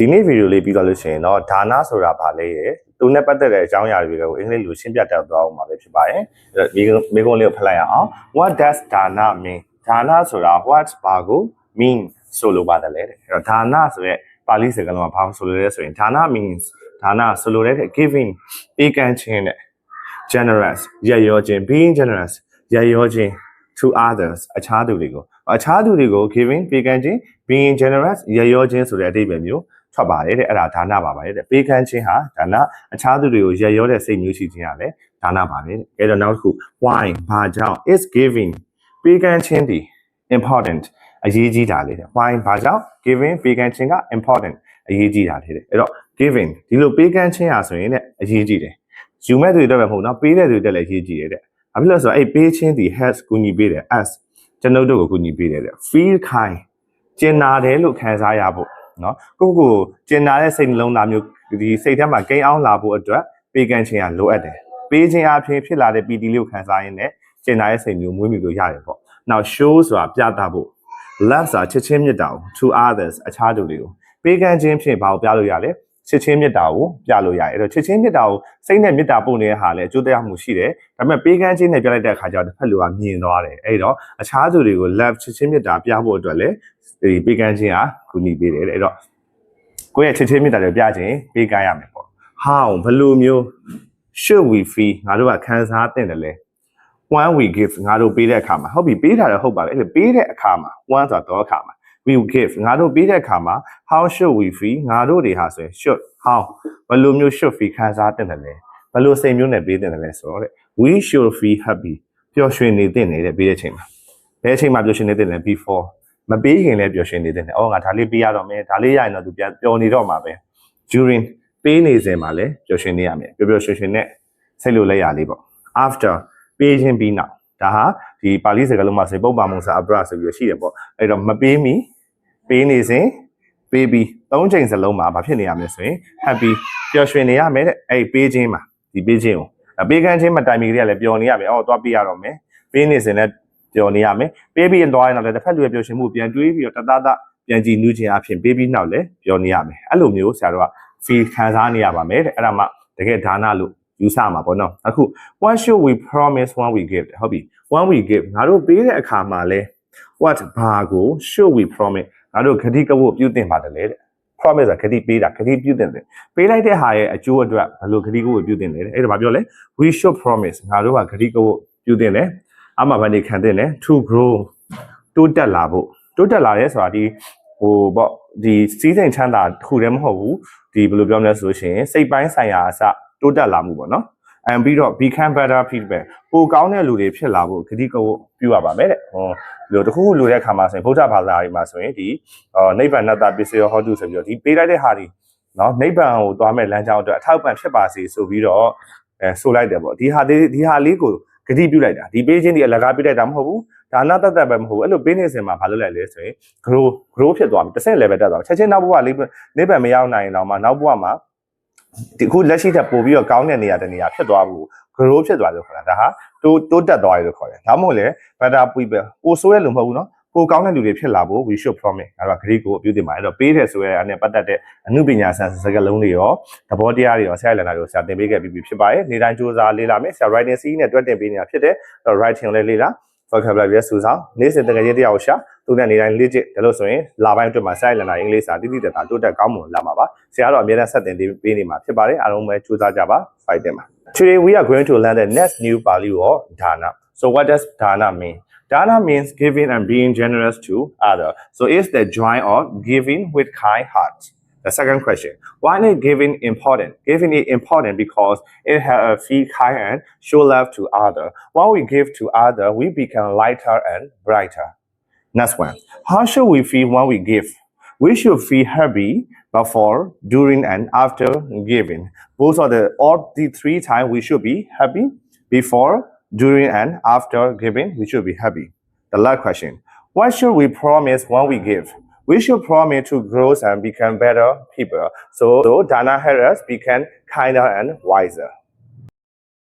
ဒီနေ့ဗီဒီယိုလေးပြီးတော့လို့ရှိရင်တော့ဒါနဆိုတာဘာလဲရယ်သူနဲ့ပတ်သက်တဲ့အကြောင်းအရာတွေကိုအင်္ဂလိပ်လိုရှင်းပြတတ်သွားအောင်ပါပဲဖြစ်ပါတယ်အဲ့တော့ဒီမိကုန်းလေးကိုဖတ်လိုက်ရအောင် what does dana mean ဒါနဆိုတာ what ဘာကို mean ဆိုလိုပါတယ်လေတဲ့အဲ့တော့ဒါနဆိုရက်ပါဠိစကားလုံးကဘာဆိုလိုလဲဆိုရင်ဒါန means ဒါနဆိုလိုတဲ့ giving ပေးကမ်းခြင်းတဲ့ generous ရရောခြင်း being generous ရရောခြင်း to others အခြားသူတွေကိုအခြားသူတွေကို giving ပေးကမ်းခြင်း being generous ရရောခြင်းဆိုတဲ့အဓိပ္ပာယ်မျိုး ထွက်ပါတယ်တဲ့အဲ့ဒါဒါနပါပါတယ်တဲ့ပေးကမ်းခြင်းဟာဒါနအခြားသူတွေကိုရရောတဲ့စိတ်မျိုးရှိခြင်းကလည်းဒါနပါပဲတဲ့အဲ့တော့နောက်တစ်ခု why ဘာကြောင့် is giving ပေးကမ်းခြင်းဒီ important အရေးကြီးတာလေတဲ့ why ဘာကြောင့် giving ပေးကမ်းခြင်းက important အရေးကြီးတာလေတဲ့အဲ့တော့ giving ဒီလိုပေးကမ်းခြင်းဟာဆိုရင်လည်းအရေးကြီးတယ်ယူမဲ့သူတွေတော့ပဲမဟုတ်နော်ပေးတဲ့သူတွေလည်းအရေးကြီးတယ်တဲ့ဘာဖြစ်လို့လဲဆိုတော့အဲ့ပေးခြင်းဒီ has ကူညီပေးတယ် as ကျွန်ုပ်တို့ကိုကူညီပေးတယ်တဲ့ feel kind ကျင်နာတယ်လို့ခံစားရဖို့ နော်ကိုကိုကျင်နာတဲ့စိတ်နှလုံးသားမျိုးဒီစိတ်ထဲမှာကိန်းအောင်လာဖို့အတွက်ပေးကမ်းခြင်းကလိုအပ်တယ်ပေးခြင်းအပြင်ဖြစ်လာတဲ့ပီတိလေးကိုခံစားရင်းနဲ့ကျင်နာတဲ့စိတ်မျိုးမွေးမြူလို့ရတယ်ပေါ့နောက် show ဆိုတာပြသဖို့ love ဆိုတာချစ်ချင်းမြတ်တာကို to others အခြားသူတွေကိုပေးကမ်းခြင်းဖြင့်ဘာကိုပြလို့ရလဲ ချစ်ချင်းမြတ်တာကိုပြလို့ရတယ်အဲ့တော့ချစ်ချင်းမြတ်တာကိုစိတ်နဲ့မြတ်တာပို့နေတဲ့ဟာလည်းအကျိုးတရားမှုရှိတယ်ဒါပေမဲ့ပေးကမ်းခြင်းနဲ့ပြလိုက်တဲ့အခါကျတော့တစ်ဖက်လူကမြင်သွားတယ်အဲ့တော့အခြားသူတွေကို love ချစ်ချင်းမြတ်တာပြဖို့အတွက်လည်းဒီပေးကမ်းခြင်းဟာကူညီပေးတယ်တဲ့အဲ့တော့ကိုယ့်ရဲ့ချစ်ချင်းမြတ်တာတွေပြခြင်းပေးကမ်းရမယ်ပေါ့ how ဘယ်လိုမျိုး should we feel ငါတို့ကခံစားသင့်တယ်လဲ one we give ငါတို့ပေးတဲ့အခါမှာဟုတ်ပြီပေးတာလည်းဟုတ်ပါပဲအဲ့ဒါပေးတဲ့အခါမှာ one ဆိုတာတော့အခါမှာ we will give ငါတို့ပေးတဲ့အခါမှာ how should we feel ငါတို့တွေဟာဆိုရင် should how ဘယ်လိုမျိုး should feel ခံစားသင့်တယ်လဲဘယ်လိုစိတ်မျိုးနဲ့ပေးသင့်တယ်လဲဆိုတော့တဲ့ we should feel happy ပျော်ရွှင်နေသင့်တယ်တဲ့ပေးတဲ့အချိန်မှာဘယ်အချိန်မှာပျော်ရွှင်နေသင့်လဲ before မပေးခင်လည်းပျော်ရွှင်နေသင့်တယ်အော်ငါဒါလေးပေးရတော့မယ်ဒါလေးရရင်တော့သူပြန်ပျော်နေတော့မှာပဲ during ပေးနေစဉ်မှာလည်းပျော်ရွှင်နေရမယ်ပျော်ပျော်ရွှင်ရွှင်နဲ့စိတ်လိုလက်ရလေးပေါ့ after ပေးခြင်းပြီးနောက်ဒါဟာဒီပါဠိစကားလုံးမှာဆိုပုပ္ပါမုံစာအပရဆိုပြီးရှိတယ်ပေါ့အဲ့တော့မပေးမီ ပေးနေစဉ်ပေးပြီးသုံးချိန်စလုံးမှာဘာဖြစ်နေရမလဲဆိုရင် happy ပျော်ရွှင်နေရမယ်တဲ့အဲ့ပေးခြင်းမှာဒီပေးခြင်းကိုအပေးကမ်းခြင်းမတိုင်မီကလေးကလည်းပျော်နေရမယ်အော်သွားပေးရတော့မယ်ပေးနေစဉ်လည်းပျော်နေရမယ်ပေးပြီးရင်သွားရင်တော့လည်းတစ်ဖက်လူရဲ့ပျော်ရွှင်မှုပြန်တွေးပြီးတော့တသားသားပြန်ကြည်နူးခြင်းအဖြစ်ပေးပြီးနောက်လည်းပျော်နေရမယ်အဲ့လိုမျိုးဆရာတို့က feel ခံစားနေရပါမယ်တဲ့အဲ့ဒါမှတကယ်ဒါနလို့ယူဆမှာပေါ့နော်အခု what should we promise when we give ဟုတ်ပြီ when we give ငါတို့ပေးတဲ့အခါမှာလဲ what ဘာကို should we promise ငါတို့ဂတိကဝတ်ပြုတင်ပါတယ်လေတဲ့ promise ကဂတိပေးတာဂတိပြုတင်တယ်ပေးလိုက်တဲ့ဟာရဲ့အကျိုးအတွက်ဘယ်လိုဂတိကဝတ်ပြုတင်လဲတဲ့အဲ့ဒါဘာပြောလဲ we should promise ငါတို့ကဂတိကဝတ်ပြုတင်တယ်အမှန်ဗန်နေခံတင်တယ် to grow တိုးတက်လာဖို့တိုးတက်လာရဲဆိုတာဒီဟိုပေါ့ဒီစီးစိမ်ချမ်းသာတစ်ခုတည်းမဟုတ်ဘူးဒီဘယ်လိုပြောမလဲဆိုလို့ရှိရင်စိတ်ပိုင်းဆိုင်ရာအစတိုးတက်လာမှုပေါ့နော် အမ်ပြီးတော့ become better feedback ပိုကောင်းတဲ့လူတွေဖြစ်လာဖို့ဂတိကဝတ်ပြုရပါမယ်တဲ့ဟောဒီလိုတခုခုလိုတဲ့အခါမှာဆိုရင်ဗုဒ္ဓဘာသာတွေမှာဆိုရင်ဒီအော်နိဗ္ဗာန်တ္တပစ္စယောဟောတုဆိုပြီးတော့ဒီပေးလိုက်တဲ့ဟာဒီနော်နိဗ္ဗာန်ကိုသွားမဲ့လမ်းကြောင်းအတွက်အထောက်ပံ့ဖြစ်ပါစေဆိုပြီးတော့အဲဆိုလိုက်တယ်ပေါ့ဒီဟာလေးဒီဟာလေးကိုဂတိပြုလိုက်တာဒီပေးခြင်းဒီအလကားပြုလိုက်တာမဟုတ်ဘူးဒါနတတ်တတ်ပဲမဟုတ်ဘူးအဲ့လိုပေးနေစင်မှာဘာလုပ်လိုက်လဲဆိုရင် grow grow ဖြစ်သွားပြီတစ်ဆင့် level တက်သွားချက်ချင်းနောက်ဘဝလေးနိဗ္ဗာန်မရောက်နိုင်တော့မှနောက်ဘဝမှာ ဒီခုလက်ရှိထက်ပိုပြီးတော့ကောင်းတဲ့နေရာတနေရာဖြစ်သွားဘူး grow ဖြစ်သွားလို့ခေါ်တာဒါဟာတိုးတိုးတက်သွားရလို့ခေါ်တယ်ဒါမှမဟုတ်လေ better people ပိုဆိုးရလို့မဟုတ်ဘူးနော်ပိုကောင်းတဲ့လူတွေဖြစ်လာဖို့ we should promise အဲ့တော့ဂရိကိုအပြုတင်ပါအဲ့တော့ပေးတယ်ဆိုရဲအဲ့နဲ့ပတ်သက်တဲ့အမှုပညာဆန်စကားလုံးတွေရောသဘောတရားတွေရောဆရာလန်နာတွေကိုဆရာသင်ပေးခဲ့ပြီးပြီဖြစ်ပါတယ်နေ့တိုင်းစူးစမ်းလေ့လာမယ်ဆရာ writing C နဲ့တွက်တင်ပေးနေတာဖြစ်တယ်အဲ့တော့ writing ကိုလည်းလေ့လာ vocabulary ရဲ့စူးစမ်းနေ့စဉ်တကယ်ချင်းတရားကိုရှာသူနဲ့နေ့တိုင်းလေ့ကျင့်ဒါလို့ဆိုရင်လာပိုင်းအတွက်မှာဆရာလန်နာအင်္ဂလိပ်စာတိတိတတ်တာတိုးတက်ကောင်းမွန်လာမှာပါဆရာကတော့အများနဲ့ဆက်သင်ပေးနေမှာဖြစ်ပါတယ်အားလုံးပဲစူးစမ်းကြပါ fight တင်ပါ Today we are going to learn the next new Pali or dana. So what does dana mean? Dana means giving and being generous to others. So it's the joy of giving with kind heart. The second question, why is giving important? Giving is important because it has a feel kind and show love to other. When we give to other, we become lighter and brighter. Next one, how should we feel when we give? We should feel happy before, during, and after giving. Both are the all the three times we should be happy. Before, during, and after giving, we should be happy. The last question. What should we promise when we give? We should promise to grow and become better people. So, so Dana Harris become kinder and wiser.